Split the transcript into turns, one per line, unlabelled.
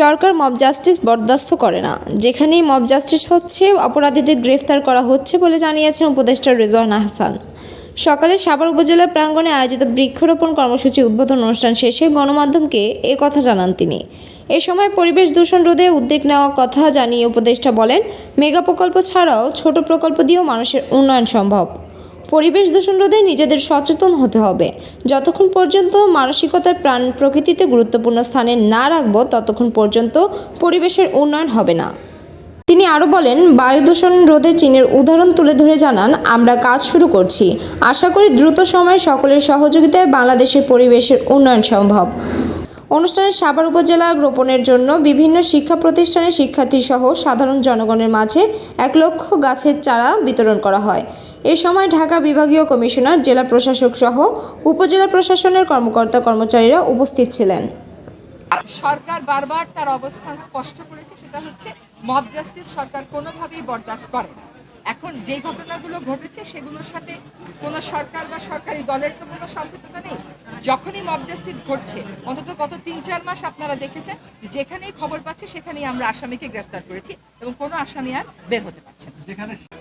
সরকার mob justice বরদাস্ত করে না যেখানেই মব জাস্টিস হচ্ছে অপরাধীদের গ্রেফতার করা হচ্ছে বলে জানিয়েছেন উপদেষ্টা রেজওয়ান আহসান সকালে সাভার উপজেলার প্রাঙ্গণে আয়োজিত বৃক্ষরোপণ কর্মসূচি উদ্বোধন অনুষ্ঠান শেষে গণমাধ্যমকে এ কথা জানান তিনি এ সময় পরিবেশ দূষণ রোধে উদ্যোগ নেওয়ার কথা জানিয়ে উপদেষ্টা বলেন মেগা প্রকল্প ছাড়াও ছোট প্রকল্প দিয়েও মানুষের উন্নয়ন সম্ভব পরিবেশ দূষণ রোধে নিজেদের সচেতন হতে হবে যতক্ষণ পর্যন্ত মানসিকতার প্রাণ প্রকৃতিতে গুরুত্বপূর্ণ স্থানে না রাখবো ততক্ষণ পর্যন্ত পরিবেশের উন্নয়ন হবে না তিনি আরও বলেন বায়ু দূষণ রোধে চীনের উদাহরণ তুলে ধরে জানান আমরা কাজ শুরু করছি আশা করি দ্রুত সময়ে সকলের সহযোগিতায় বাংলাদেশের পরিবেশের উন্নয়ন সম্ভব অনুষ্ঠানে সাভার উপজেলা রোপণের জন্য বিভিন্ন শিক্ষা প্রতিষ্ঠানের শিক্ষার্থী সহ সাধারণ জনগণের মাঝে এক লক্ষ গাছের চারা বিতরণ করা হয় এ সময় ঢাকা বিভাগীয় কমিশনার জেলা প্রশাসক সহ উপজেলা প্রশাসনের কর্মকর্তা কর্মচারীরা উপস্থিত ছিলেন
সরকার বারবার তার অবস্থান স্পষ্ট করেছে সেটা হচ্ছে মব জাস্টিস সরকার কোনোভাবেই বরদাস্ত করে না এখন যে ঘটনাগুলো ঘটেছে সেগুলোর সাথে কোন সরকার বা সরকারি দলের তো কোনো সম্পৃক্ততা নেই যখনই মব জাস্টিস ঘটছে অন্তত গত তিন চার মাস আপনারা দেখেছেন যেখানেই খবর পাচ্ছে সেখানেই আমরা আসামিকে গ্রেফতার করেছি এবং কোনো আসামি আর বের হতে পারছে না